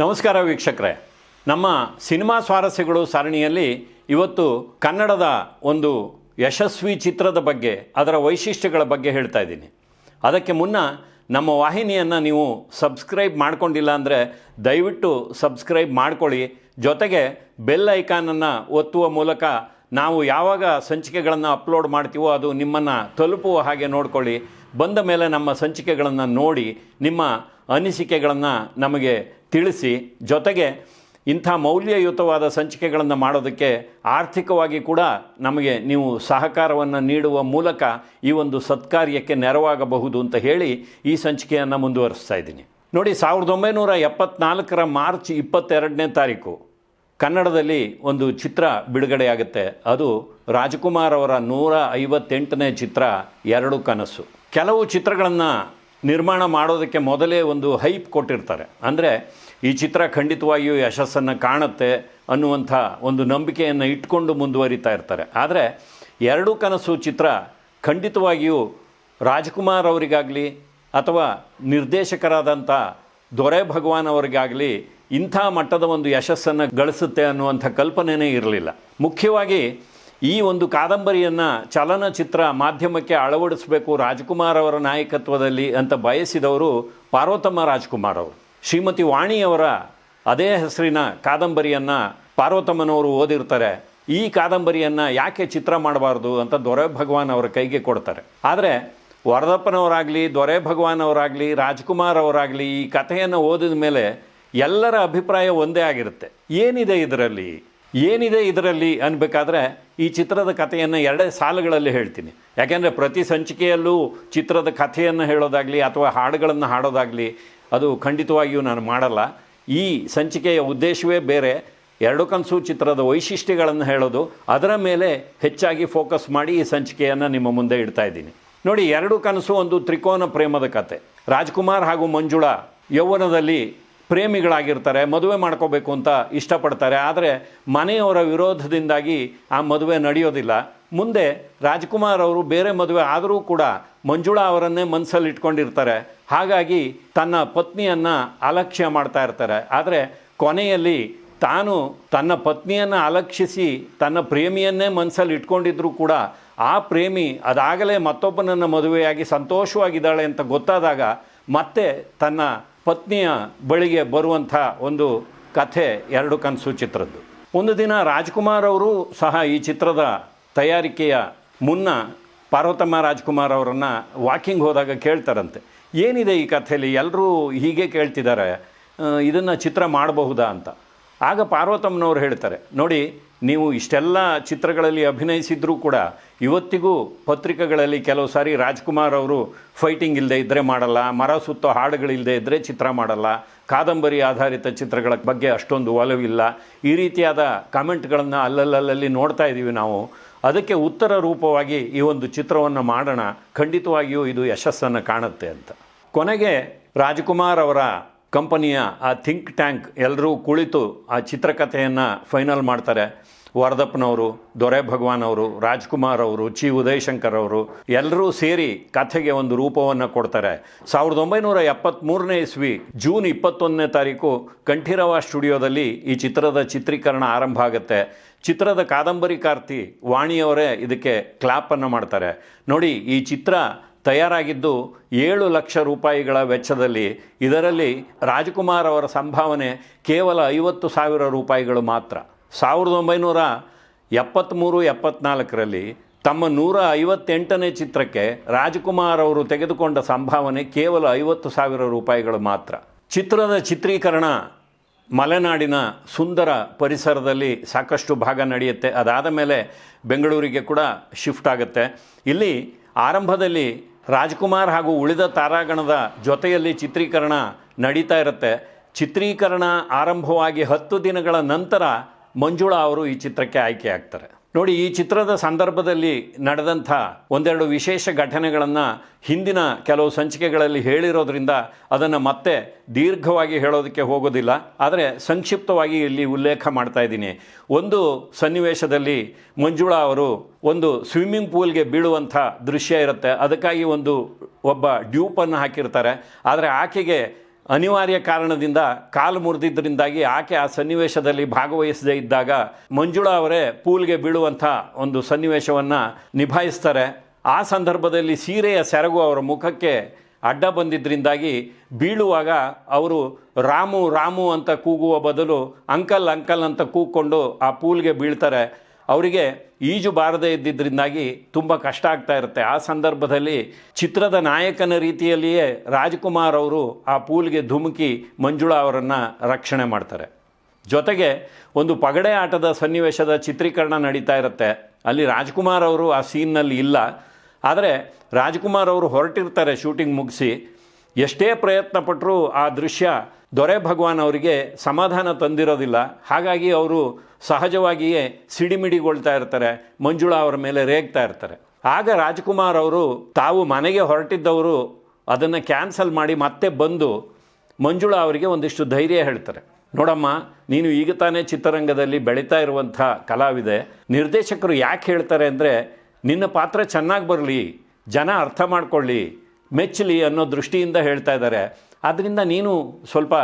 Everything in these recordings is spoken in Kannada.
ನಮಸ್ಕಾರ ವೀಕ್ಷಕರೇ. ನಮ್ಮ ಸಿನಿಮಾ ಸ್ವಾರಸ್ಯಗಳು ಸರಣಿಯಲ್ಲಿ ಇವತ್ತು ಕನ್ನಡದ ಒಂದು ಯಶಸ್ವಿ ಚಿತ್ರದ ಬಗ್ಗೆ, ಅದರ ವೈಶಿಷ್ಟ್ಯಗಳ ಬಗ್ಗೆ ಹೇಳ್ತಾ ಇದ್ದೀನಿ. ಅದಕ್ಕೆ ಮುನ್ನ ನಮ್ಮ ವಾಹಿನಿಯನ್ನು ನೀವು ಸಬ್ಸ್ಕ್ರೈಬ್ ಮಾಡ್ಕೊಂಡಿಲ್ಲ ಅಂದರೆ ದಯವಿಟ್ಟು ಸಬ್ಸ್ಕ್ರೈಬ್ ಮಾಡ್ಕೊಳ್ಳಿ. ಜೊತೆಗೆ ಬೆಲ್ ಐಕಾನನ್ನು ಒತ್ತುವ ಮೂಲಕ ನಾವು ಯಾವಾಗ ಸಂಚಿಕೆಗಳನ್ನು ಅಪ್ಲೋಡ್ ಮಾಡ್ತೀವೋ ಅದು ನಿಮ್ಮನ್ನು ತಲುಪುವ ಹಾಗೆ ನೋಡ್ಕೊಳ್ಳಿ. ಬಂದ ಮೇಲೆ ನಮ್ಮ ಸಂಚಿಕೆಗಳನ್ನು ನೋಡಿ ನಿಮ್ಮ ಅನಿಸಿಕೆಗಳನ್ನು ನಮಗೆ ತಿಳಿಸಿ, ಜೊತೆಗೆ ಇಂಥ ಮೌಲ್ಯಯುತವಾದ ಸಂಚಿಕೆಗಳನ್ನು ಮಾಡೋದಕ್ಕೆ ಆರ್ಥಿಕವಾಗಿ ಕೂಡ ನಮಗೆ ನೀವು ಸಹಕಾರವನ್ನು ನೀಡುವ ಮೂಲಕ ಈ ಒಂದು ಸತ್ಕಾರ್ಯಕ್ಕೆ ನೆರವಾಗಬಹುದು ಅಂತ ಹೇಳಿ ಈ ಸಂಚಿಕೆಯನ್ನು ಮುಂದುವರಿಸ್ತಾ ಇದ್ದೀನಿ. ನೋಡಿ, ಸಾವಿರದ ಒಂಬೈನೂರ ಎಪ್ಪತ್ನಾಲ್ಕರ ಮಾರ್ಚ್ ಇಪ್ಪತ್ತೆರಡನೇ ತಾರೀಕು ಕನ್ನಡದಲ್ಲಿ ಒಂದು ಚಿತ್ರ ಬಿಡುಗಡೆಯಾಗುತ್ತೆ. ಅದು ರಾಜಕುಮಾರ್ ಅವರ ನೂರ ಐವತ್ತೆಂಟನೇ ಚಿತ್ರ ಎರಡು ಕನಸು. ಕೆಲವು ಚಿತ್ರಗಳನ್ನು ನಿರ್ಮಾಣ ಮಾಡೋದಕ್ಕೆ ಮೊದಲೇ ಒಂದು ಹೈಪ್ ಕೊಟ್ಟಿರ್ತಾರೆ. ಅಂದರೆ ಈ ಚಿತ್ರ ಖಂಡಿತವಾಗಿಯೂ ಯಶಸ್ಸನ್ನು ಕಾಣುತ್ತೆ ಅನ್ನುವಂಥ ಒಂದು ನಂಬಿಕೆಯನ್ನು ಇಟ್ಕೊಂಡು ಮುಂದುವರಿತಾ ಇರ್ತಾರೆ. ಆದರೆ ಎರಡು ಕನಸು ಚಿತ್ರ ಖಂಡಿತವಾಗಿಯೂ ರಾಜ್ಕುಮಾರ್ ಅವರಿಗಾಗಲಿ ಅಥವಾ ನಿರ್ದೇಶಕರಾದಂಥ ದೊರೆ ಭಗವಾನ್ ಅವರಿಗಾಗಲಿ ಇಂಥ ಮಟ್ಟದ ಒಂದು ಯಶಸ್ಸನ್ನು ಗಳಿಸುತ್ತೆ ಅನ್ನುವಂಥ ಕಲ್ಪನೆಯೇ ಇರಲಿಲ್ಲ. ಮುಖ್ಯವಾಗಿ ಈ ಒಂದು ಕಾದಂಬರಿಯನ್ನು ಚಲನಚಿತ್ರ ಮಾಧ್ಯಮಕ್ಕೆ ಅಳವಡಿಸಬೇಕು ರಾಜ್ಕುಮಾರ್ ಅವರ ನಾಯಕತ್ವದಲ್ಲಿ ಅಂತ ಬಯಸಿದವರು ಪಾರ್ವತಮ್ಮ ರಾಜ್ಕುಮಾರ್ ಅವರು. ಶ್ರೀಮತಿ ವಾಣಿಯವರ ಅದೇ ಹೆಸರಿನ ಕಾದಂಬರಿಯನ್ನು ಪಾರ್ವತಮ್ಮನವರು ಓದಿರ್ತಾರೆ. ಈ ಕಾದಂಬರಿಯನ್ನು ಯಾಕೆ ಚಿತ್ರ ಮಾಡಬಾರ್ದು ಅಂತ ದೊರೆ ಭಗವಾನ್ ಅವರ ಕೈಗೆ ಕೊಡ್ತಾರೆ. ಆದರೆ ವರದಪ್ಪನವರಾಗಲಿ, ದೊರೆ ಭಗವಾನ್ ಅವರಾಗಲಿ, ರಾಜ್ಕುಮಾರ್ ಅವರಾಗಲಿ ಈ ಕಥೆಯನ್ನು ಓದಿದ ಮೇಲೆ ಎಲ್ಲರ ಅಭಿಪ್ರಾಯ ಒಂದೇ ಆಗಿರುತ್ತೆ. ಏನಿದೆ ಇದರಲ್ಲಿ? ಏನಿದೆ ಇದರಲ್ಲಿ ಅನ್ಬೇಕಾದ್ರೆ ಈ ಚಿತ್ರದ ಕಥೆಯನ್ನು ಎರಡೇ ಸಾಲುಗಳಲ್ಲಿ ಹೇಳ್ತೀನಿ. ಯಾಕೆಂದರೆ ಪ್ರತಿ ಸಂಚಿಕೆಯಲ್ಲೂ ಚಿತ್ರದ ಕಥೆಯನ್ನು ಹೇಳೋದಾಗಲಿ ಅಥವಾ ಹಾಡುಗಳನ್ನು ಹಾಡೋದಾಗಲಿ ಅದು ಖಂಡಿತವಾಗಿಯೂ ನಾನು ಮಾಡಲ್ಲ. ಈ ಸಂಚಿಕೆಯ ಉದ್ದೇಶವೇ ಬೇರೆ. ಎರಡು ಕನಸು ಚಿತ್ರದ ವೈಶಿಷ್ಟ್ಯಗಳನ್ನು ಹೇಳೋದು. ಅದರ ಮೇಲೆ ಹೆಚ್ಚಾಗಿ ಫೋಕಸ್ ಮಾಡಿ ಈ ಸಂಚಿಕೆಯನ್ನು ನಿಮ್ಮ ಮುಂದೆ ಇಡ್ತಾ ಇದ್ದೀನಿ. ನೋಡಿ, ಎರಡು ಕನಸು ಒಂದು ತ್ರಿಕೋನ ಪ್ರೇಮದ ಕತೆ. ರಾಜ್ಕುಮಾರ್ ಹಾಗೂ ಮಂಜುಳಾ ಯೌವನದಲ್ಲಿ ಪ್ರೇಮಿಗಳಾಗಿರ್ತಾರೆ, ಮದುವೆ ಮಾಡ್ಕೋಬೇಕು ಅಂತ ಇಷ್ಟಪಡ್ತಾರೆ. ಆದರೆ ಮನೆಯವರ ವಿರೋಧದಿಂದಾಗಿ ಆ ಮದುವೆ ನಡೆಯೋದಿಲ್ಲ. ಮುಂದೆ ರಾಜ್ಕುಮಾರ್ ಅವರು ಬೇರೆ ಮದುವೆ ಆದರೂ ಕೂಡ ಮಂಜುಳಾ ಅವರನ್ನೇ ಮನಸ್ಸಲ್ಲಿ ಇಟ್ಕೊಂಡಿರ್ತಾರೆ. ಹಾಗಾಗಿ ತನ್ನ ಪತ್ನಿಯನ್ನು ಅಲಕ್ಷ್ಯ ಮಾಡ್ತಾ ಇರ್ತಾರೆ. ಆದರೆ ಕೊನೆಯಲ್ಲಿ ತಾನು ತನ್ನ ಪತ್ನಿಯನ್ನು ಅಲಕ್ಷಿಸಿ ತನ್ನ ಪ್ರೇಮಿಯನ್ನೇ ಮನಸ್ಸಲ್ಲಿ ಇಟ್ಕೊಂಡಿದ್ರೂ ಕೂಡ ಆ ಪ್ರೇಮಿ ಅದಾಗಲೇ ಮತ್ತೊಬ್ಬನನ್ನು ಮದುವೆಯಾಗಿ ಸಂತೋಷವಾಗಿದ್ದಾಳೆ ಅಂತ ಗೊತ್ತಾದಾಗ ಮತ್ತೆ ತನ್ನ ಪತ್ನಿಯ ಬಳಿಗೆ ಬರುವಂಥ ಒಂದು ಕಥೆ ಎರಡು ಕನಸು ಚಿತ್ರದ್ದು. ಒಂದು ದಿನ ರಾಜ್ಕುಮಾರ್ ಅವರು ಸಹ ಈ ಚಿತ್ರದ ತಯಾರಿಕೆಯ ಮುನ್ನ ಪಾರ್ವತಮ್ಮ ರಾಜ್ಕುಮಾರ್ ಅವರನ್ನು ವಾಕಿಂಗ್ ಹೋದಾಗ ಕೇಳ್ತಾರಂತೆ. ಏನಿದೆ ಈ ಕಥೆಯಲ್ಲಿ ಎಲ್ಲರೂ ಹೀಗೆ ಕೇಳ್ತಿದ್ದಾರೆ ಇದನ್ನು ಚಿತ್ರ ಮಾಡಬಹುದಾ? ಅಂತ. ಆಗ ಪಾರ್ವತಮ್ಮನವರು ಹೇಳ್ತಾರೆ, ನೋಡಿ, ನೀವು ಇಷ್ಟೆಲ್ಲ ಚಿತ್ರಗಳಲ್ಲಿ ಅಭಿನಯಿಸಿದ್ರೂ ಕೂಡ ಇವತ್ತಿಗೂ ಪತ್ರಿಕೆಗಳಲ್ಲಿ ಕೆಲವು ಸಾರಿ ರಾಜ್ಕುಮಾರ್ ಅವರು ಫೈಟಿಂಗ್ ಇಲ್ಲದೆ ಇದ್ದರೆ ಮಾಡಲ್ಲ, ಮರ ಸುತ್ತೋ ಹಾಡುಗಳಿಲ್ಲದೆ ಇದ್ದರೆ ಚಿತ್ರ ಮಾಡಲ್ಲ, ಕಾದಂಬರಿ ಆಧಾರಿತ ಚಿತ್ರಗಳ ಬಗ್ಗೆ ಅಷ್ಟೊಂದು ಒಲವಿಲ್ಲ, ಈ ರೀತಿಯಾದ ಕಾಮೆಂಟ್ಗಳನ್ನು ಅಲ್ಲಲ್ಲಲ್ಲಿ ನೋಡ್ತಾ ಇದ್ದೀವಿ ನಾವು. ಅದಕ್ಕೆ ಉತ್ತರ ರೂಪವಾಗಿ ಈ ಒಂದು ಚಿತ್ರವನ್ನು ಮಾಡೋಣ, ಖಂಡಿತವಾಗಿಯೂ ಇದು ಯಶಸ್ಸನ್ನು ಕಾಣುತ್ತೆ ಅಂತ. ಕೊನೆಗೆ ರಾಜ್ಕುಮಾರ್ ಅವರ ಕಂಪನಿಯ ಆ ಥಿಂಕ್ ಟ್ಯಾಂಕ್ ಎಲ್ಲರೂ ಕುಳಿತು ಆ ಚಿತ್ರಕಥೆಯನ್ನು ಫೈನಲ್ ಮಾಡ್ತಾರೆ. ವರದಪ್ಪನವರು ದೊರೆ ಭಗವಾನ್ ಅವರು ರಾಜ್ಕುಮಾರ್ ಅವರು, ಚಿ ಉದಯಶಂಕರ್ ಅವರು ಎಲ್ಲರೂ ಸೇರಿ ಕಥೆಗೆ ಒಂದು ರೂಪವನ್ನು ಕೊಡ್ತಾರೆ. ಸಾವಿರದ ಒಂಬೈನೂರ ಎಪ್ಪತ್ತ್ಮೂರನೇ ಇಸ್ವಿ, ಜೂನ್ ಇಪ್ಪತ್ತೊಂದನೇ ತಾರೀಕು ಕಂಠೀರವ ಸ್ಟುಡಿಯೋದಲ್ಲಿ ಈ ಚಿತ್ರದ ಚಿತ್ರೀಕರಣ ಆರಂಭ ಆಗುತ್ತೆ. ಚಿತ್ರದ ಕಾದಂಬರಿಕಾರ್ತಿ ವಾಣಿಯವರೇ ಇದಕ್ಕೆ ಕ್ಲಾಪನ್ನು ಮಾಡ್ತಾರೆ. ನೋಡಿ, ಈ ಚಿತ್ರ ತಯಾರಾಗಿದ್ದು ಏಳು ಲಕ್ಷ ರೂಪಾಯಿಗಳ ವೆಚ್ಚದಲ್ಲಿ ಇದರಲ್ಲಿ ರಾಜ್ಕುಮಾರ್ ಅವರ ಸಂಭಾವನೆ ಕೇವಲ ಐವತ್ತು ಸಾವಿರ ರೂಪಾಯಿಗಳು ಮಾತ್ರ. ಸಾವಿರದ ಒಂಬೈನೂರ ಎಪ್ಪತ್ತ್ಮೂರು ಎಪ್ಪತ್ನಾಲ್ಕರಲ್ಲಿ ತಮ್ಮ ನೂರ ಐವತ್ತೆಂಟನೇ ಚಿತ್ರಕ್ಕೆ ರಾಜ್ಕುಮಾರ್ ಅವರು ತೆಗೆದುಕೊಂಡ ಸಂಭಾವನೆ ಕೇವಲ ಐವತ್ತು ಸಾವಿರ ರೂಪಾಯಿಗಳು ಮಾತ್ರ. ಚಿತ್ರದ ಚಿತ್ರೀಕರಣ ಮಲೆನಾಡಿನ ಸುಂದರ ಪರಿಸರದಲ್ಲಿ ಸಾಕಷ್ಟು ಭಾಗ ನಡೆಯುತ್ತೆ. ಅದಾದ ಮೇಲೆ ಬೆಂಗಳೂರಿಗೆ ಕೂಡ ಶಿಫ್ಟ್ ಆಗುತ್ತೆ. ಇಲ್ಲಿ ಆರಂಭದಲ್ಲಿ ರಾಜ್ಕುಮಾರ್ ಹಾಗೂ ಉಳಿದ ತಾರಾಗಣದ ಜೊತೆಯಲ್ಲಿ ಚಿತ್ರೀಕರಣ ನಡೀತಾ ಇರುತ್ತೆ. ಚಿತ್ರೀಕರಣ ಆರಂಭವಾಗಿ ಹತ್ತು ದಿನಗಳ ನಂತರ ಮಂಜುಳಾ ಅವರು ಈ ಚಿತ್ರಕ್ಕೆ ಆಯ್ಕೆ ಆಗ್ತಾರೆ ನೋಡಿ, ಈ ಚಿತ್ರದ ಸಂದರ್ಭದಲ್ಲಿ ನಡೆದಂಥ ಒಂದೆರಡು ವಿಶೇಷ ಘಟನೆಗಳನ್ನು ಹಿಂದಿನ ಕೆಲವು ಸಂಚಿಕೆಗಳಲ್ಲಿ ಹೇಳಿರೋದ್ರಿಂದ ಅದನ್ನು ಮತ್ತೆ ದೀರ್ಘವಾಗಿ ಹೇಳೋದಕ್ಕೆ ಹೋಗೋದಿಲ್ಲ. ಆದರೆ ಸಂಕ್ಷಿಪ್ತವಾಗಿ ಇಲ್ಲಿ ಉಲ್ಲೇಖ ಮಾಡ್ತಾ ಇದ್ದೀನಿ. ಒಂದು ಸನ್ನಿವೇಶದಲ್ಲಿ ಮಂಜುಳಾ ಅವರು ಒಂದು ಸ್ವಿಮ್ಮಿಂಗ್ ಪೂಲ್ಗೆ ಬೀಳುವಂಥ ದೃಶ್ಯ ಇರುತ್ತೆ. ಅದಕ್ಕಾಗಿ ಒಂದು ಒಬ್ಬ ಡ್ಯೂಪನ್ನು ಹಾಕಿರ್ತಾರೆ. ಆದರೆ ಆಕೆಗೆ ಅನಿವಾರ್ಯ ಕಾರಣದಿಂದ ಕಾಲು ಮುರಿದಿದ್ದರಿಂದಾಗಿ ಆಕೆ ಆ ಸನ್ನಿವೇಶದಲ್ಲಿ ಭಾಗವಹಿಸದೇ ಇದ್ದಾಗ ಮಂಜುಳಾ ಅವರೇ ಪೂಲ್ಗೆ ಬೀಳುವಂಥ ಒಂದು ಸನ್ನಿವೇಶವನ್ನು ನಿಭಾಯಿಸ್ತಾರೆ. ಆ ಸಂದರ್ಭದಲ್ಲಿ ಸೀರೆಯ ಸೆರಗು ಅವರ ಮುಖಕ್ಕೆ ಅಡ್ಡ ಬಂದಿದ್ದರಿಂದಾಗಿ ಬೀಳುವಾಗ ಅವರು ರಾಮು ರಾಮು ಅಂತ ಕೂಗುವ ಬದಲು ಅಂಕಲ್ ಅಂಕಲ್ ಅಂತ ಕೂಗ್ಕೊಂಡು ಆ ಪೂಲ್ಗೆ ಬೀಳ್ತಾರೆ. ಅವರಿಗೆ ಈಜು ಬಾರದೇ ಇದ್ದಿದ್ದರಿಂದಾಗಿ ತುಂಬ ಕಷ್ಟ ಆಗ್ತಾ ಇರುತ್ತೆ. ಆ ಸಂದರ್ಭದಲ್ಲಿ ಚಿತ್ರದ ನಾಯಕನ ರೀತಿಯಲ್ಲಿಯೇ ರಾಜ್ಕುಮಾರ್ ಅವರು ಆ ಪೂಲ್ಗೆ ಧುಮುಕಿ ಮಂಜುಳಾ ಅವರನ್ನು ರಕ್ಷಣೆ ಮಾಡ್ತಾರೆ. ಜೊತೆಗೆ ಒಂದು ಪಗಡೆ ಆಟದ ಸನ್ನಿವೇಶದ ಚಿತ್ರೀಕರಣ ನಡೀತಾ ಇರುತ್ತೆ. ಅಲ್ಲಿ ರಾಜ್ಕುಮಾರ್ ಅವರು ಆ ಸೀನ್ನಲ್ಲಿ ಇಲ್ಲ. ಆದರೆ ರಾಜ್ಕುಮಾರ್ ಅವರು ಹೊರಟಿರ್ತಾರೆ ಶೂಟಿಂಗ್ ಮುಗಿಸಿ. ಎಷ್ಟೇ ಪ್ರಯತ್ನ ಪಟ್ಟರೂ ಆ ದೃಶ್ಯ ದೊರೆ ಭಗವಾನ್ ಅವರಿಗೆ ಸಮಾಧಾನ ತಂದಿರೋದಿಲ್ಲ. ಹಾಗಾಗಿ ಅವರು ಸಹಜವಾಗಿಯೇ ಸಿಡಿಮಿಡಿಗೊಳ್ತಾ ಇರ್ತಾರೆ, ಮಂಜುಳಾ ಅವರ ಮೇಲೆ ರೇಗ್ತಾ ಇರ್ತಾರೆ. ಆಗ ರಾಜ್ಕುಮಾರ್ ಅವರು ತಾವು ಮನೆಗೆ ಹೊರಟಿದ್ದವರು ಅದನ್ನು ಕ್ಯಾನ್ಸಲ್ ಮಾಡಿ ಮತ್ತೆ ಬಂದು ಮಂಜುಳಾ ಅವರಿಗೆ ಒಂದಿಷ್ಟು ಧೈರ್ಯ ಹೇಳ್ತಾರೆ. ನೋಡಮ್ಮ, ನೀನು ಈಗ ತಾನೇ ಚಿತ್ರರಂಗದಲ್ಲಿ ಬೆಳೀತಾ ಇರುವಂಥ ಕಲಾವಿದೆ. ನಿರ್ದೇಶಕರು ಯಾಕೆ ಹೇಳ್ತಾರೆ ಅಂದರೆ, ನಿನ್ನ ಪಾತ್ರ ಚೆನ್ನಾಗಿ ಬರಲಿ, ಜನ ಅರ್ಥ ಮಾಡ್ಕೊಳ್ಳಿ, ಮೆಚ್ಚಲಿ ಅನ್ನೋ ದೃಷ್ಟಿಯಿಂದ ಹೇಳ್ತಾ ಇದ್ದಾರೆ. ಆದ್ದರಿಂದ ನೀನು ಸ್ವಲ್ಪ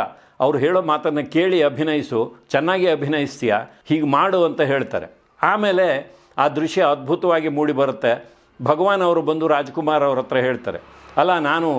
ಅವ್ರು ಹೇಳೋ ಮಾತನ್ನು ಕೇಳಿ ಅಭಿನಯಿಸು, ಚೆನ್ನಾಗಿ ಅಭಿನಯಿಸ್ತೀಯ? ಹೀಗೆ ಮಾಡು ಅಂತ ಹೇಳ್ತಾರೆ. ಆಮೇಲೆ ಆ ದೃಶ್ಯ ಅದ್ಭುತವಾಗಿ ಮೂಡಿ ಬರುತ್ತೆ. ಭಗವಾನ್ ಅವರು ಬಂದು ರಾಜ್ಕುಮಾರ್ ಅವ್ರ ಹತ್ರ ಹೇಳ್ತಾರೆ, ಅಲ್ಲ, ನಾನು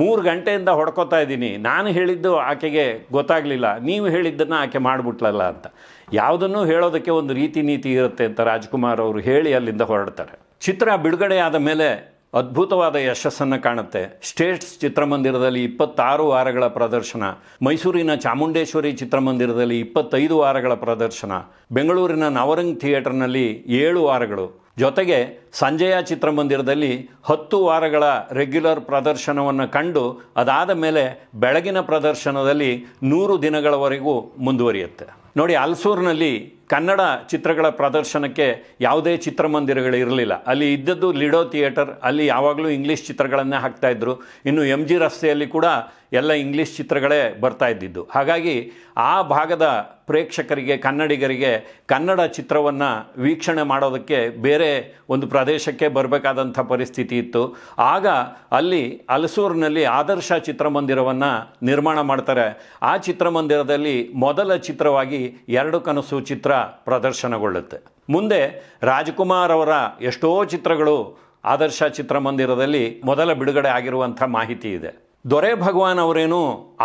ಮೂರು ಗಂಟೆಯಿಂದ ಹೊಡ್ಕೋತಾ ಇದ್ದೀನಿ. ನಾನು ಹೇಳಿದ್ದು ಆಕೆಗೆ ಗೊತ್ತಾಗಲಿಲ್ಲ. ನೀವು ಹೇಳಿದ್ದನ್ನು ಆಕೆ ಮಾಡಿಬಿಟ್ಲಲ್ಲ ಅಂತ. ಯಾವುದನ್ನು ಹೇಳೋದಕ್ಕೆ ಒಂದು ರೀತಿ ನೀತಿ ಇರುತ್ತೆ ಅಂತ ರಾಜ್ಕುಮಾರ್ ಅವರು ಹೇಳಿ ಅಲ್ಲಿಂದ ಹೊರಡ್ತಾರೆ. ಚಿತ್ರ ಬಿಡುಗಡೆಯಾದ ಮೇಲೆ ಅದ್ಭುತವಾದ ಯಶಸ್ಸನ್ನು ಕಾಣುತ್ತೆ. ಸ್ಟೇಟ್ಸ್ ಚಿತ್ರಮಂದಿರದಲ್ಲಿ ಇಪ್ಪತ್ತಾರು ವಾರಗಳ ಪ್ರದರ್ಶನ. ಮೈಸೂರಿನ ಚಾಮುಂಡೇಶ್ವರಿ ಚಿತ್ರಮಂದಿರದಲ್ಲಿ ಇಪ್ಪತ್ತೈದು ವಾರಗಳ ಪ್ರದರ್ಶನ. ಬೆಂಗಳೂರಿನ ನವರಂಗ್ ಥಿಯೇಟರ್ನಲ್ಲಿ ಏಳು ವಾರಗಳು. ಜೊತೆಗೆ ಸಂಜಯ ಚಿತ್ರಮಂದಿರದಲ್ಲಿ ಹತ್ತು ವಾರಗಳ ರೆಗ್ಯುಲರ್ ಪ್ರದರ್ಶನವನ್ನು ಕಂಡು ಅದಾದ ಮೇಲೆ ಬೆಳಗಿನ ಪ್ರದರ್ಶನದಲ್ಲಿ ನೂರು ದಿನಗಳವರೆಗೂ ಮುಂದುವರಿಯುತ್ತೆ. ನೋಡಿ, ಅಲ್ಸೂರಿನಲ್ಲಿ ಕನ್ನಡ ಚಿತ್ರಗಳ ಪ್ರದರ್ಶನಕ್ಕೆ ಯಾವುದೇ ಚಿತ್ರಮಂದಿರಗಳು ಇರಲಿಲ್ಲ. ಅಲ್ಲಿ ಇದ್ದದ್ದು ಲಿಡೋ ಥಿಯೇಟರ್, ಅಲ್ಲಿ ಯಾವಾಗಲೂ ಇಂಗ್ಲೀಷ್ ಚಿತ್ರಗಳನ್ನೇ ಹಾಕ್ತಾಯಿದ್ರು ಇನ್ನು ಎಂ ಜಿ ರಸ್ತೆಯಲ್ಲಿ ಕೂಡ ಎಲ್ಲ ಇಂಗ್ಲೀಷ್ ಚಿತ್ರಗಳೇ ಬರ್ತಾ ಇದ್ದಿದ್ದು. ಹಾಗಾಗಿ ಆ ಭಾಗದ ಪ್ರೇಕ್ಷಕರಿಗೆ, ಕನ್ನಡಿಗರಿಗೆ ಕನ್ನಡ ಚಿತ್ರವನ್ನು ವೀಕ್ಷಣೆ ಮಾಡೋದಕ್ಕೆ ಬೇರೆ ಒಂದು ಪ್ರದೇಶಕ್ಕೆ ಬರಬೇಕಾದಂಥ ಪರಿಸ್ಥಿತಿ ಇತ್ತು. ಆಗ ಅಲ್ಲಿ ಅಲಸೂರಿನಲ್ಲಿ ಆದರ್ಶ ಚಿತ್ರಮಂದಿರವನ್ನು ನಿರ್ಮಾಣ ಮಾಡ್ತಾರೆ. ಆ ಚಿತ್ರಮಂದಿರದಲ್ಲಿ ಮೊದಲ ಚಿತ್ರವಾಗಿ ಎರಡು ಕನಸು ಚಿತ್ರ ಪ್ರದರ್ಶನಗೊಳ್ಳುತ್ತೆ. ಮುಂದೆ ರಾಜ್ಕುಮಾರ್ ಅವರ ಎಷ್ಟೋ ಚಿತ್ರಗಳು ಆದರ್ಶ ಚಿತ್ರಮಂದಿರದಲ್ಲಿ ಮೊದಲ ಬಿಡುಗಡೆ ಆಗಿರುವಂಥ ಮಾಹಿತಿ ಇದೆ. ದೊರೆ ಭಗವಾನ್ ಅವರೇನು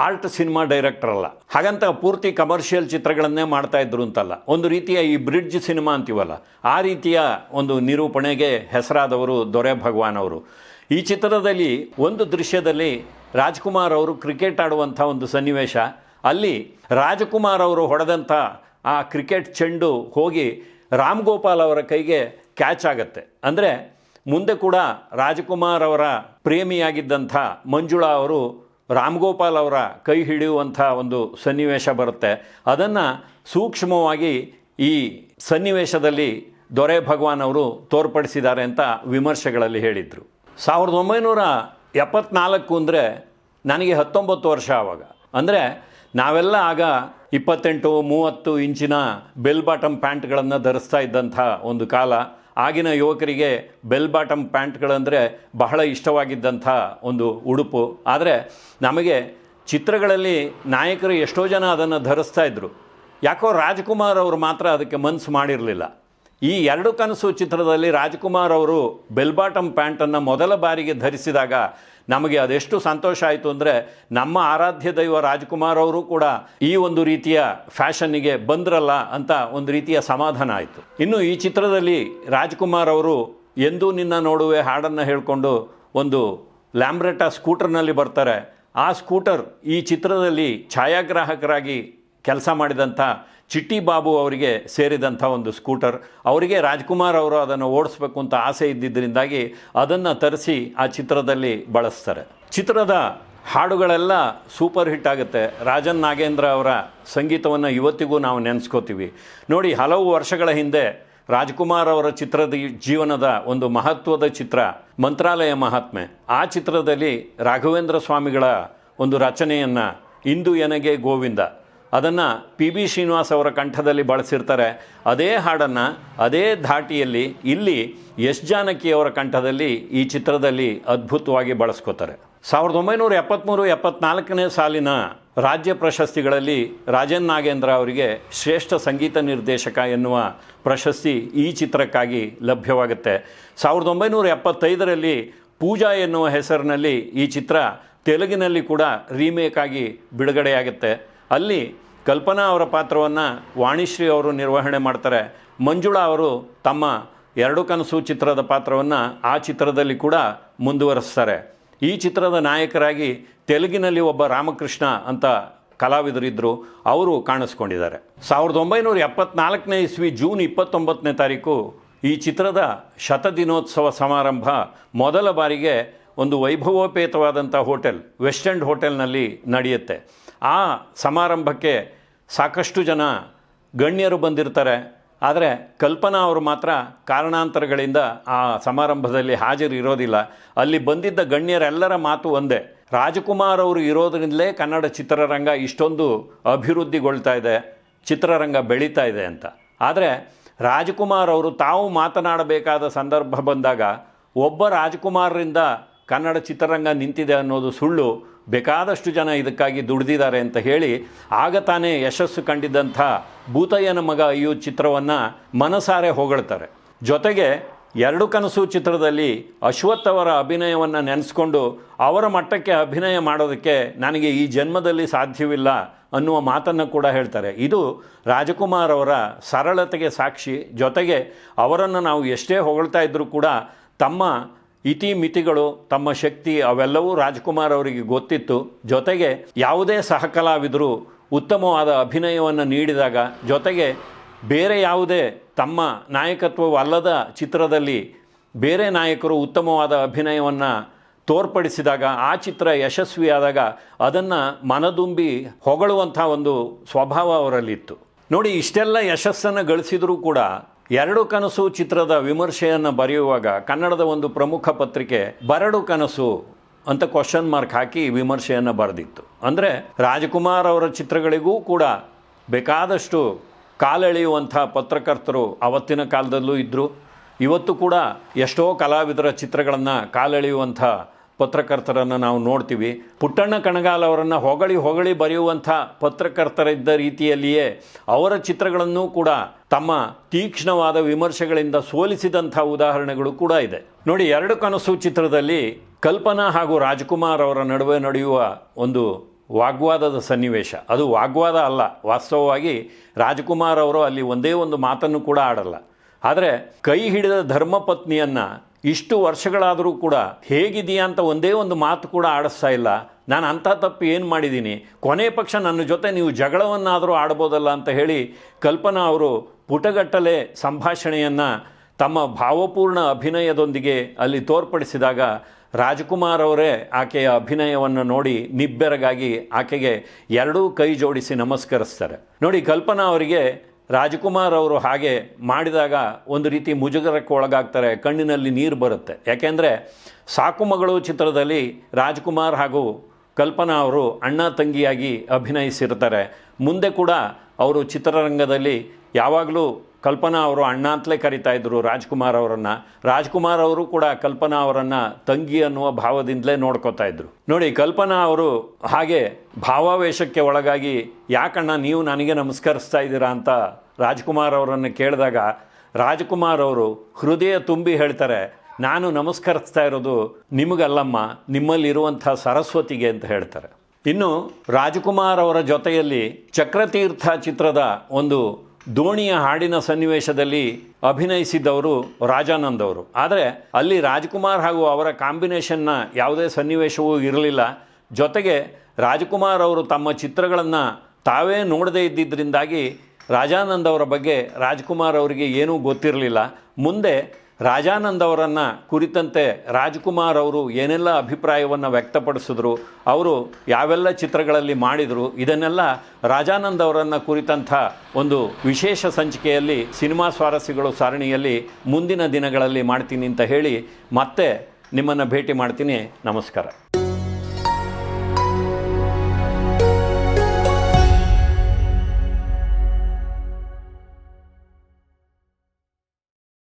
ಆರ್ಟ್ ಸಿನಿಮಾ ಡೈರೆಕ್ಟರ್ ಅಲ್ಲ. ಹಾಗಂತ ಪೂರ್ತಿ ಕಮರ್ಷಿಯಲ್ ಚಿತ್ರಗಳನ್ನೇ ಮಾಡ್ತಾ ಇದ್ರು ಅಂತಲ್ಲ. ಒಂದು ರೀತಿಯ ಈ ಬ್ರಿಡ್ಜ್ ಸಿನಿಮಾ ಅಂತೀವಲ್ಲ, ಆ ರೀತಿಯ ಒಂದು ನಿರೂಪಣೆಗೆ ಹೆಸರಾದವರು ದೊರೆ ಭಗವಾನ್ ಅವರು. ಈ ಚಿತ್ರದಲ್ಲಿ ಒಂದು ದೃಶ್ಯದಲ್ಲಿ ರಾಜ್ಕುಮಾರ್ ಅವರು ಕ್ರಿಕೆಟ್ ಆಡುವಂಥ ಒಂದು ಸನ್ನಿವೇಶ. ಅಲ್ಲಿ ರಾಜಕುಮಾರ್ ಅವರು ಹೊಡೆದಂಥ ಆ ಕ್ರಿಕೆಟ್ ಚೆಂಡು ಹೋಗಿ ರಾಮ್ ಗೋಪಾಲ್ ಅವರ ಕೈಗೆ ಕ್ಯಾಚ್ ಆಗುತ್ತೆ. ಅಂದರೆ ಮುಂದೆ ಕೂಡ ರಾಜಕುಮಾರ್ ಅವರ ಪ್ರೇಮಿಯಾಗಿದ್ದಂಥ ಮಂಜುಳಾ ಅವರು ರಾಮ್ ಗೋಪಾಲ್ ಅವರ ಕೈ ಹಿಡಿಯುವಂಥ ಒಂದು ಸನ್ನಿವೇಶ ಬರುತ್ತೆ. ಅದನ್ನು ಸೂಕ್ಷ್ಮವಾಗಿ ಈ ಸನ್ನಿವೇಶದಲ್ಲಿ ದೊರೆ ಭಗವಾನ್ ಅವರು ತೋರ್ಪಡಿಸಿದ್ದಾರೆ ಅಂತ ವಿಮರ್ಶೆಗಳಲ್ಲಿ ಹೇಳಿದರು. ಸಾವಿರದ ಒಂಬೈನೂರ ಎಪ್ಪತ್ನಾಲ್ಕು ಅಂದರೆ ನನಗೆ ಹತ್ತೊಂಬತ್ತು ವರ್ಷ ಆವಾಗ. ಅಂದರೆ ನಾವೆಲ್ಲ ಆಗ ಇಪ್ಪತ್ತೆಂಟು, ಮೂವತ್ತು ಇಂಚಿನ ಬೆಲ್ ಬಾಟಮ್ ಪ್ಯಾಂಟ್ಗಳನ್ನು ಧರಿಸ್ತಾ ಇದ್ದಂಥ ಒಂದು ಕಾಲ. ಆಗಿನ ಯುವಕರಿಗೆ ಬೆಲ್ ಬಾಟಮ್ ಪ್ಯಾಂಟ್ಗಳಂದರೆ ಬಹಳ ಇಷ್ಟವಾಗಿದ್ದಂಥ ಒಂದು ಉಡುಪು. ಆದರೆ ನಮಗೆ ಚಿತ್ರಗಳಲ್ಲಿ ನಾಯಕರು ಎಷ್ಟೋ ಜನ ಅದನ್ನು ಧರಿಸ್ತಾ ಇದ್ದರು ಯಾಕೋ ರಾಜ್ಕುಮಾರ್ ಅವರು ಮಾತ್ರ ಅದಕ್ಕೆ ಮನಸ್ಸು ಮಾಡಿರಲಿಲ್ಲ. ಈ ಎರಡು ಕನಸು ಚಿತ್ರದಲ್ಲಿ ರಾಜ್ಕುಮಾರ್ ಅವರು ಬೆಲ್ಬಾಟಮ್ ಪ್ಯಾಂಟನ್ನು ಮೊದಲ ಬಾರಿಗೆ ಧರಿಸಿದಾಗ ನಮಗೆ ಅದೆಷ್ಟು ಸಂತೋಷ ಆಯಿತು ಅಂದರೆ ನಮ್ಮ ಆರಾಧ್ಯ ದೈವ ರಾಜ್ಕುಮಾರ್ ಅವರು ಕೂಡ ಈ ಒಂದು ರೀತಿಯ ಫ್ಯಾಷನ್ನಿಗೆ ಬಂದ್ರಲ್ಲ ಅಂತ ಒಂದು ರೀತಿಯ ಸಮಾಧಾನ ಆಯಿತು. ಇನ್ನು ಈ ಚಿತ್ರದಲ್ಲಿ ರಾಜ್ಕುಮಾರ್ ಅವರು ಎಂದೂ ನಿನ್ನ ನೋಡುವೆ ಹಾಡನ್ನು ಹೇಳಿಕೊಂಡು ಒಂದು ಲ್ಯಾಂಬ್ರೆಟಾ ಸ್ಕೂಟರ್ನಲ್ಲಿ ಬರ್ತಾರೆ. ಆ ಸ್ಕೂಟರ್ ಈ ಚಿತ್ರದಲ್ಲಿ ಛಾಯಾಗ್ರಾಹಕರಾಗಿ ಕೆಲಸ ಮಾಡಿದಂಥ ಚಿಟ್ಟಿ ಬಾಬು ಅವರಿಗೆ ಸೇರಿದಂಥ ಒಂದು ಸ್ಕೂಟರ್, ಅವರಿಗೆ ರಾಜ್ಕುಮಾರ್ ಅವರು ಅದನ್ನು ಓಡಿಸ್ಬೇಕು ಅಂತ ಆಸೆ ಇದ್ದಿದ್ದರಿಂದಾಗಿ ಅದನ್ನು ತರಿಸಿ ಆ ಚಿತ್ರದಲ್ಲಿ ಬಳಸ್ತಾರೆ. ಚಿತ್ರದ ಹಾಡುಗಳೆಲ್ಲ ಸೂಪರ್ ಹಿಟ್ ಆಗುತ್ತೆ. ರಾಜನ್ ನಾಗೇಂದ್ರ ಅವರ ಸಂಗೀತವನ್ನು ಇವತ್ತಿಗೂ ನಾವು ನೆನೆಸ್ಕೋತೀವಿ. ನೋಡಿ, ಹಲವು ವರ್ಷಗಳ ಹಿಂದೆ ರಾಜ್ಕುಮಾರ್ ಅವರ ಚಿತ್ರದ ಜೀವನದ ಒಂದು ಮಹತ್ವದ ಚಿತ್ರ, ಮಂತ್ರಾಲಯ ಮಹಾತ್ಮೆ. ಆ ಚಿತ್ರದಲ್ಲಿ ರಾಘವೇಂದ್ರ ಸ್ವಾಮಿಗಳ ಒಂದು ರಚನೆಯನ್ನು ಇಂದು ಎನಗೆ ಗೋವಿಂದ. ಅದನ್ನು ಪಿ ಬಿ ಶ್ರೀನಿವಾಸ್ ಅವರ ಕಂಠದಲ್ಲಿ ಬಳಸಿರ್ತಾರೆ. ಅದೇ ಹಾಡನ್ನು ಅದೇ ಧಾಟಿಯಲ್ಲಿ ಇಲ್ಲಿ ಯಶ್ ಜಾನಕಿ ಅವರ ಕಂಠದಲ್ಲಿ ಈ ಚಿತ್ರದಲ್ಲಿ ಅದ್ಭುತವಾಗಿ ಬಳಸ್ಕೋತಾರೆ. ಸಾವಿರದ ಒಂಬೈನೂರ ಎಪ್ಪತ್ತ್ಮೂರು ಎಪ್ಪತ್ನಾಲ್ಕನೇ ಸಾಲಿನ ರಾಜ್ಯ ಪ್ರಶಸ್ತಿಗಳಲ್ಲಿ ರಾಜನ್ ನಾಗೇಂದ್ರ ಅವರಿಗೆ ಶ್ರೇಷ್ಠ ಸಂಗೀತ ನಿರ್ದೇಶಕ ಎನ್ನುವ ಪ್ರಶಸ್ತಿ ಈ ಚಿತ್ರಕ್ಕಾಗಿ ಲಭ್ಯವಾಗುತ್ತೆ. ಸಾವಿರದ ಒಂಬೈನೂರ ಎಪ್ಪತ್ತೈದರಲ್ಲಿ ಪೂಜಾ ಎನ್ನುವ ಹೆಸರಿನಲ್ಲಿ ಈ ಚಿತ್ರ ತೆಲುಗಿನಲ್ಲಿ ಕೂಡ ರೀಮೇಕ್ ಆಗಿ ಬಿಡುಗಡೆಯಾಗುತ್ತೆ. ಅಲ್ಲಿ ಕಲ್ಪನಾ ಅವರ ಪಾತ್ರವನ್ನು ವಾಣಿಶ್ರೀ ಅವರು ನಿರ್ವಹಣೆ ಮಾಡ್ತಾರೆ. ಮಂಜುಳಾ ಅವರು ತಮ್ಮ ಎರಡು ಕನಸು ಚಿತ್ರದ ಪಾತ್ರವನ್ನು ಆ ಚಿತ್ರದಲ್ಲಿ ಕೂಡ ಮುಂದುವರೆಸ್ತಾರೆ. ಈ ಚಿತ್ರದ ನಾಯಕರಾಗಿ ತೆಲುಗಿನಲ್ಲಿ ಒಬ್ಬ ರಾಮಕೃಷ್ಣ ಅಂತ ಕಲಾವಿದರಿದ್ದರು ಅವರು ಕಾಣಿಸ್ಕೊಂಡಿದ್ದಾರೆ. ಸಾವಿರದ ಒಂಬೈನೂರ ಎಪ್ಪತ್ನಾಲ್ಕನೇ ಇಸ್ವಿ ಜೂನ್ ಇಪ್ಪತ್ತೊಂಬತ್ತನೇ ತಾರೀಕು ಈ ಚಿತ್ರದ ಶತದಿನೋತ್ಸವ ಸಮಾರಂಭ ಮೊದಲ ಬಾರಿಗೆ ಒಂದು ವೈಭವೋಪೇತವಾದಂಥ ಹೋಟೆಲ್, ವೆಸ್ಟ್ ಎಂಡ್ ಹೋಟೆಲ್ನಲ್ಲಿ ನಡೆಯುತ್ತೆ. ಆ ಸಮಾರಂಭಕ್ಕೆ ಸಾಕಷ್ಟು ಜನ ಗಣ್ಯರು ಬಂದಿರ್ತಾರೆ. ಆದರೆ ಕಲ್ಪನಾ ಅವರು ಮಾತ್ರ ಕಾರಣಾಂತರಗಳಿಂದ ಆ ಸಮಾರಂಭದಲ್ಲಿ ಹಾಜರಿರೋದಿಲ್ಲ ಅಲ್ಲಿ ಬಂದಿದ್ದ ಗಣ್ಯರೆಲ್ಲರ ಮಾತು ಒಂದೇ. ರಾಜಕುಮಾರ್ ಅವರು ಇರೋದ್ರಿಂದಲೇ ಕನ್ನಡ ಚಿತ್ರರಂಗ ಇಷ್ಟೊಂದು ಅಭಿವೃದ್ಧಿಗೊಳ್ತಾ ಇದೆ, ಚಿತ್ರರಂಗ ಬೆಳೀತಾ ಇದೆ ಅಂತ. ಆದರೆ ರಾಜಕುಮಾರ್ ಅವರು ತಾವು ಮಾತನಾಡಬೇಕಾದ ಸಂದರ್ಭ ಬಂದಾಗ ಒಬ್ಬ ರಾಜಕುಮಾರರಿಂದ ಕನ್ನಡ ಚಿತ್ರರಂಗ ನಿಂತಿದೆ ಅನ್ನೋದು ಸುಳ್ಳು ಬೇಕಾದಷ್ಟು ಜನ ಇದಕ್ಕಾಗಿ ದುಡಿದಿದ್ದಾರೆ ಅಂತ ಹೇಳಿ ಆಗ ತಾನೇ ಯಶಸ್ಸು ಕಂಡಿದ್ದಂಥ ಭೂತಯ್ಯನ ಮಗ ಅಯ್ಯು ಚಿತ್ರವನ್ನು ಮನಸಾರೆ ಹೊಗಳ್ತಾರೆ. ಜೊತೆಗೆ ಎರಡು ಕನಸು ಚಿತ್ರದಲ್ಲಿ ಅಶ್ವಥ್ ಅವರ ಅಭಿನಯವನ್ನು ನೆನೆಸ್ಕೊಂಡು ಅವರ ಮಟ್ಟಕ್ಕೆ ಅಭಿನಯ ಮಾಡೋದಕ್ಕೆ ನನಗೆ ಈ ಜನ್ಮದಲ್ಲಿ ಸಾಧ್ಯವಿಲ್ಲ ಅನ್ನುವ ಮಾತನ್ನು ಕೂಡ ಹೇಳ್ತಾರೆ. ಇದು ರಾಜಕುಮಾರ್ ಅವರ ಸರಳತೆಗೆ ಸಾಕ್ಷಿ. ಜೊತೆಗೆ ಅವರನ್ನು ನಾವು ಎಷ್ಟೇ ಹೊಗಳ್ತಾ ಇದ್ದರೂ ಕೂಡ ತಮ್ಮ ಇತಿ ಮಿತಿಗಳು ತಮ್ಮ ಶಕ್ತಿ ಅವೆಲ್ಲವೂ ರಾಜ್ಕುಮಾರ್ ಅವರಿಗೆ ಗೊತ್ತಿತ್ತು. ಜೊತೆಗೆ ಯಾವುದೇ ಸಹಕಲಾವಿದರು ಉತ್ತಮವಾದ ಅಭಿನಯವನ್ನು ನೀಡಿದಾಗ ಜೊತೆಗೆ ಬೇರೆ ಯಾವುದೇ ತಮ್ಮ ನಾಯಕತ್ವವಲ್ಲದ ಚಿತ್ರದಲ್ಲಿ ಬೇರೆ ನಾಯಕರು ಉತ್ತಮವಾದ ಅಭಿನಯವನ್ನು ತೋರ್ಪಡಿಸಿದಾಗ, ಆ ಚಿತ್ರ ಯಶಸ್ವಿಯಾದಾಗ ಅದನ್ನು ಮನದುಂಬಿ ಹೊಗಳುವಂಥ ಒಂದು ಸ್ವಭಾವ ಅವರಲ್ಲಿತ್ತು. ನೋಡಿ, ಇಷ್ಟೆಲ್ಲ ಯಶಸ್ಸನ್ನು ಗಳಿಸಿದರೂ ಕೂಡ ಎರಡು ಕನಸು ಚಿತ್ರದ ವಿಮರ್ಶೆಯನ್ನು ಬರೆಯುವಾಗ ಕನ್ನಡದ ಒಂದು ಪ್ರಮುಖ ಪತ್ರಿಕೆ ಬರಡು ಕನಸು ಅಂತ ಕ್ವಶನ್ ಮಾರ್ಕ್ ಹಾಕಿ ವಿಮರ್ಶೆಯನ್ನು ಬರೆದಿತ್ತು. ಅಂದರೆ ರಾಜಕುಮಾರ್ ಅವರ ಚಿತ್ರಗಳಿಗೂ ಕೂಡ ಬೇಕಾದಷ್ಟು ಕಾಲೆಳೆಯುವಂಥ ಪತ್ರಕರ್ತರು ಅವತ್ತಿನ ಕಾಲದಲ್ಲೂ ಇದ್ದರು ಇವತ್ತು ಕೂಡ ಎಷ್ಟೋ ಕಲಾವಿದರ ಚಿತ್ರಗಳನ್ನು ಕಾಲೆಳೆಯುವಂಥ ಪತ್ರಕರ್ತರನ್ನು ನಾವು ನೋಡ್ತೀವಿ. ಪುಟ್ಟಣ್ಣ ಕಣಗಾಲ್ ಅವರನ್ನು ಹೊಗಳಿ ಹೊಗಳಿ ಬರೆಯುವಂಥ ಪತ್ರಕರ್ತರಿದ್ದ ರೀತಿಯಲ್ಲಿಯೇ ಅವರ ಚಿತ್ರಗಳನ್ನು ಕೂಡ ತಮ್ಮ ತೀಕ್ಷ್ಣವಾದ ವಿಮರ್ಶೆಗಳಿಂದ ಸೋಲಿಸಿದಂಥ ಉದಾಹರಣೆಗಳು ಕೂಡ ಇದೆ. ನೋಡಿ, ಎರಡು ಕನಸು ಚಿತ್ರದಲ್ಲಿ ಕಲ್ಪನಾ ಹಾಗೂ ರಾಜ್ಕುಮಾರ್ ಅವರ ನಡುವೆ ನಡೆಯುವ ಒಂದು ವಾಗ್ವಾದದ ಸನ್ನಿವೇಶ. ಅದು ವಾಗ್ವಾದ ಅಲ್ಲ, ವಾಸ್ತವವಾಗಿ ರಾಜ್ಕುಮಾರ್ ಅವರು ಅಲ್ಲಿ ಒಂದೇ ಒಂದು ಮಾತನ್ನು ಕೂಡ ಆಡಲ್ಲ. ಆದರೆ ಕೈ ಹಿಡಿದ ಧರ್ಮಪತ್ನಿಯನ್ನು ಇಷ್ಟು ವರ್ಷಗಳಾದರೂ ಕೂಡ ಹೇಗಿದೆಯಾ ಅಂತ ಒಂದೇ ಒಂದು ಮಾತು ಕೂಡ ಆಡಿಸ್ತಾ ಇಲ್ಲ. ನಾನು ಅಂಥ ತಪ್ಪು ಏನು ಮಾಡಿದ್ದೀನಿ? ಕೊನೆ ಪಕ್ಷ ನನ್ನ ಜೊತೆ ನೀವು ಜಗಳವನ್ನಾದರೂ ಆಡ್ಬೋದಲ್ಲ ಅಂತ ಹೇಳಿ ಕಲ್ಪನಾ ಅವರು ಪುಟಗಟ್ಟಲೆ ಸಂಭಾಷಣೆಯನ್ನು ತಮ್ಮ ಭಾವಪೂರ್ಣ ಅಭಿನಯದೊಂದಿಗೆ ಅಲ್ಲಿ ತೋರ್ಪಡಿಸಿದಾಗ ರಾಜ್ಕುಮಾರ್ ಅವರೇ ಆಕೆಯ ಅಭಿನಯವನ್ನು ನೋಡಿ ನಿಬ್ಬೆರಗಾಗಿ ಆಕೆಗೆ ಎರಡೂ ಕೈ ಜೋಡಿಸಿ ನಮಸ್ಕರಿಸ್ತಾರೆ. ನೋಡಿ ಕಲ್ಪನಾ ಅವರಿಗೆ ರಾಜ್ಕುಮಾರ್ ಅವರು ಹಾಗೆ ಮಾಡಿದಾಗ ಒಂದು ರೀತಿ ಮುಜುಗರಕ್ಕೆ ಒಳಗಾಗ್ತಾರೆ, ಕಣ್ಣಿನಲ್ಲಿ ನೀರು ಬರುತ್ತೆ. ಯಾಕೆಂದರೆ ಸಾಕುಮಗಳು ಚಿತ್ರದಲ್ಲಿ ರಾಜ್ಕುಮಾರ್ ಹಾಗೂ ಕಲ್ಪನಾ ಅವರು ಅಣ್ಣ ತಂಗಿಯಾಗಿ ಅಭಿನಯಿಸಿರ್ತಾರೆ. ಮುಂದೆ ಕೂಡ ಅವರು ಚಿತ್ರರಂಗದಲ್ಲಿ ಯಾವಾಗಲೂ ಕಲ್ಪನಾ ಅವರು ಅಣ್ಣ ಅಂತಲೇ ಕರಿತಾ ಇದ್ದರು ರಾಜ್ಕುಮಾರ್ ಅವರನ್ನು. ರಾಜ್ಕುಮಾರ್ ಅವರು ಕೂಡ ಕಲ್ಪನಾ ಅವರನ್ನು ತಂಗಿ ಅನ್ನುವ ಭಾವದಿಂದಲೇ ನೋಡ್ಕೋತಾ ಇದ್ದರು ನೋಡಿ, ಕಲ್ಪನಾ ಅವರು ಹಾಗೆ ಭಾವಾವೇಶಕ್ಕೆ ಒಳಗಾಗಿ ಯಾಕಣ್ಣ ನೀವು ನನಗೆ ನಮಸ್ಕರಿಸ್ತಾ ಇದ್ದೀರಾ ಅಂತ ರಾಜ್ಕುಮಾರ್ ಅವರನ್ನು ಕೇಳಿದಾಗ ರಾಜ್ಕುಮಾರ್ ಅವರು ಹೃದಯ ತುಂಬಿ ಹೇಳ್ತಾರೆ, ನಾನು ನಮಸ್ಕರಿಸ್ತಾ ಇರೋದು ನಿಮಗಲ್ಲಮ್ಮ, ನಿಮ್ಮಲ್ಲಿರುವಂಥ ಸರಸ್ವತಿಗೆ ಅಂತ ಹೇಳ್ತಾರೆ. ಇನ್ನು ರಾಜ್ಕುಮಾರ್ ಅವರ ಜೊತೆಯಲ್ಲಿ ಚಕ್ರತೀರ್ಥ ಚಿತ್ರದ ಒಂದು ದೋಣಿಯ ಹಾಡಿನ ಸನ್ನಿವೇಶದಲ್ಲಿ ಅಭಿನಯಿಸಿದ್ದವರು ರಾಜಾನಂದ್ ಅವರು ಆದರೆ ಅಲ್ಲಿ ರಾಜ್ಕುಮಾರ್ ಹಾಗೂ ಅವರ ಕಾಂಬಿನೇಷನ್ನ ಯಾವುದೇ ಸನ್ನಿವೇಶವೂ ಇರಲಿಲ್ಲ. ಜೊತೆಗೆ ರಾಜ್ಕುಮಾರ್ ಅವರು ತಮ್ಮ ಚಿತ್ರಗಳನ್ನು ತಾವೇ ನೋಡದೇ ಇದ್ದಿದ್ದರಿಂದಾಗಿ ರಾಜಾನಂದ್ ಅವರ ಬಗ್ಗೆ ರಾಜ್ಕುಮಾರ್ ಅವರಿಗೆ ಏನೂ ಗೊತ್ತಿರಲಿಲ್ಲ. ಮುಂದೆ ರಾಜಾನಂದ್ ಅವರನ್ನು ಕುರಿತಂತೆ ರಾಜ್ಕುಮಾರ್ ಅವರು ಏನೆಲ್ಲ ಅಭಿಪ್ರಾಯವನ್ನು ವ್ಯಕ್ತಪಡಿಸಿದ್ರು, ಅವರು ಯಾವೆಲ್ಲ ಚಿತ್ರಗಳಲ್ಲಿ ಮಾಡಿದರು, ಇದನ್ನೆಲ್ಲ ರಾಜಾನಂದ್ ಅವರನ್ನು ಕುರಿತಂಥ ಒಂದು ವಿಶೇಷ ಸಂಚಿಕೆಯಲ್ಲಿ, ಸಿನಿಮಾ ಸ್ವಾರಸ್ಯಗಳು ಸಾರಣಿಯಲ್ಲಿ ಮುಂದಿನ ದಿನಗಳಲ್ಲಿ ಮಾಡ್ತೀನಿ ಅಂತ ಹೇಳಿ ಮತ್ತೆ ನಿಮ್ಮನ್ನು ಭೇಟಿ ಮಾಡ್ತೀನಿ. ನಮಸ್ಕಾರ.